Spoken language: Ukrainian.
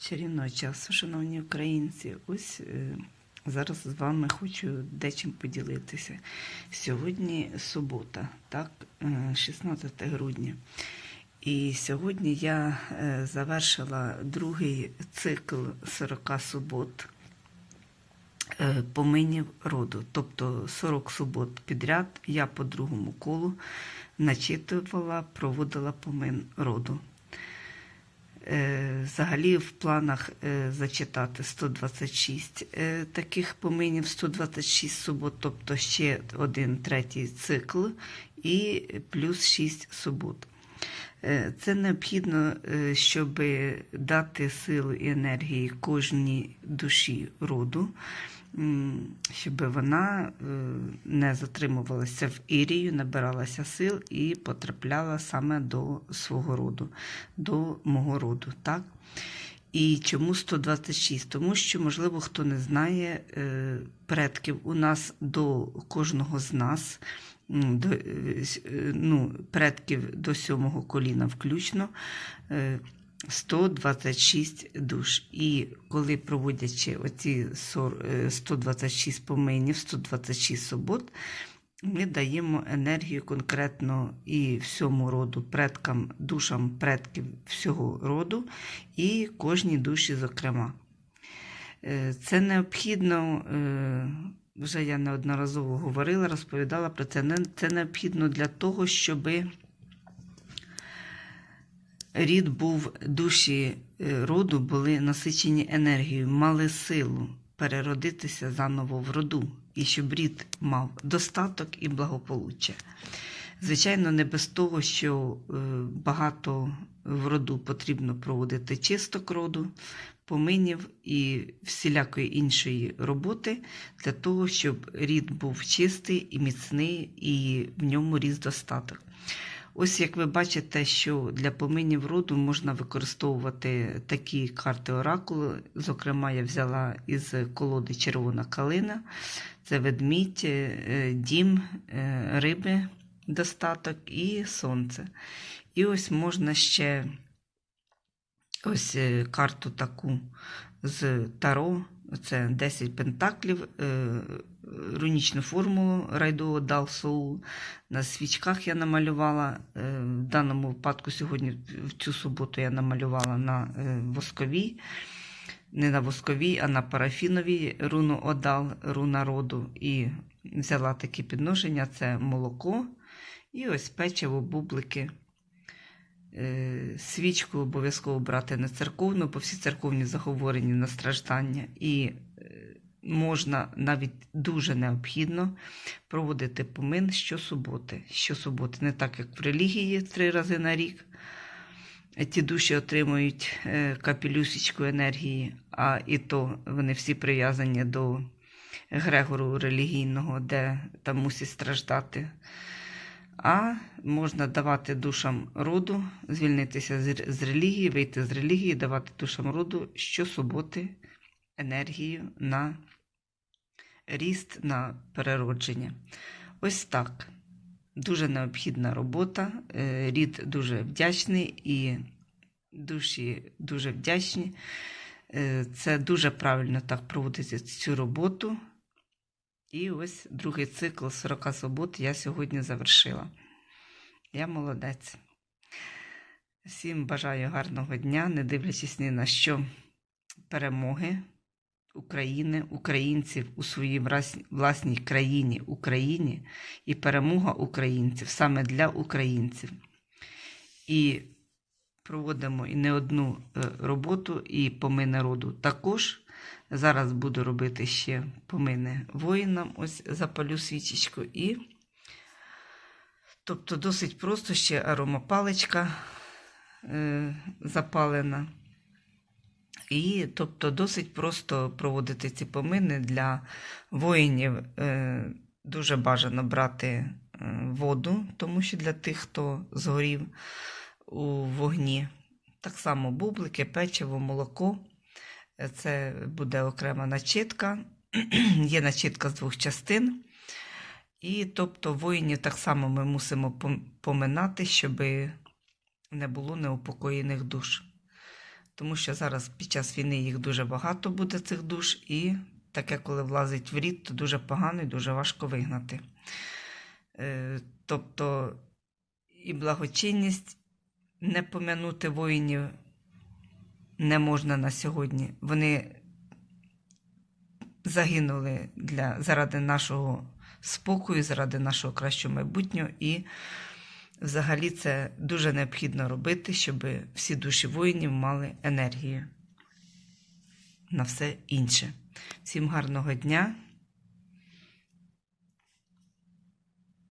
Чарівного часу, шановні українці. Ось е, зараз з вами хочу дечим поділитися. Сьогодні субота, так, е, 16 грудня. І сьогодні я е, завершила другий цикл 40 субот е, поминів роду. Тобто 40 субот підряд я по другому колу начитувала, проводила помин роду. Е, Взагалі в планах е, зачитати 126 е, таких поминів, 126 субот, тобто ще один третій цикл і плюс 6 субот. Це необхідно, щоб дати силу і енергії кожній душі роду, щоб вона е, не затримувалася в ірію, набиралася сил і потрапляла саме до свого роду, до мого роду. Так? І чому 126? Тому що, можливо, хто не знає, е, предків у нас до кожного з нас, до, е, ну, предків до сьомого коліна включно. Е, 126 душ. І коли проводячи оці е, 126 поминів, 126 субот, ми даємо енергію конкретно і всьому роду, предкам, душам предків всього роду, і кожній душі, зокрема. Е, Це необхідно, е, вже я неодноразово говорила, розповідала про це. Це необхідно для того, щоби рід був душі е, роду були насичені енергією, мали силу переродитися заново в роду, і щоб рід мав достаток і благополуччя. Звичайно, не без того, що е, багато в роду потрібно проводити чисток роду, поминів і всілякої іншої роботи для того, щоб рід був чистий і міцний, і в ньому ріс достаток. Ось як ви бачите, що для поминів роду можна використовувати такі карти оракулу. Зокрема, я взяла із колоди Червона калина, це ведмідь, е, дім, е, риби, достаток і сонце. І ось можна ще ось е, карту таку з Таро. Це 10 пентаклів, е, рунічну формулу Райдо Дал Соул. На свічках я намалювала. е, В даному випадку сьогодні, в цю суботу, я намалювала на восковій, не на восковій, а на парафіновій руну Одал, руна роду. І взяла такі підношення: це молоко і ось печиво, бублики. Е, Свічку обов'язково брати не церковну, бо всі церковні заговорені на страждання. І е, можна навіть дуже необхідно проводити помин щосуботи. Щосуботи, не так як в релігії три рази на рік. Ті душі отримують е, капелюсечку енергії, а і то вони всі прив'язані до Грегору релігійного, де там мусять страждати. А можна давати душам роду, звільнитися з, релігії, вийти з релігії, давати душам роду щосуботи енергію на ріст, на переродження. Ось так. Дуже необхідна робота. е, Рід дуже вдячний і душі дуже вдячні. Е, Це дуже правильно так проводити цю роботу. І ось другий цикл 40 субот я сьогодні завершила. Я молодець. Всім бажаю гарного дня, не дивлячись ні на що перемоги України, українців у своїй власній країні Україні і перемога українців саме для українців. І проводимо і не одну е, роботу, і помини роду також. Зараз буду робити ще помини воїнам. Ось запалю свічечку і. Тобто досить просто ще аромапаличка е, запалена. І тобто досить просто проводити ці помини для воїнів. Е, дуже бажано брати е, воду, тому що для тих, хто згорів у вогні. Так само бублики, печиво, молоко. Е, Це буде окрема начитка. Є начитка з двох частин. І тобто воїнів так само ми мусимо поминати, щоб не було неупокоєних душ. тому що зараз під час війни їх дуже багато буде цих душ, і таке, коли влазить в рід, то дуже погано і дуже важко вигнати. Е, Тобто і благочинність не пом'янути воїнів не можна на сьогодні. Вони загинули для, заради нашого спокою, заради нашого кращого майбутнього. І взагалі це дуже необхідно робити, щоб всі душі воїнів мали енергію на все інше. Всім гарного дня!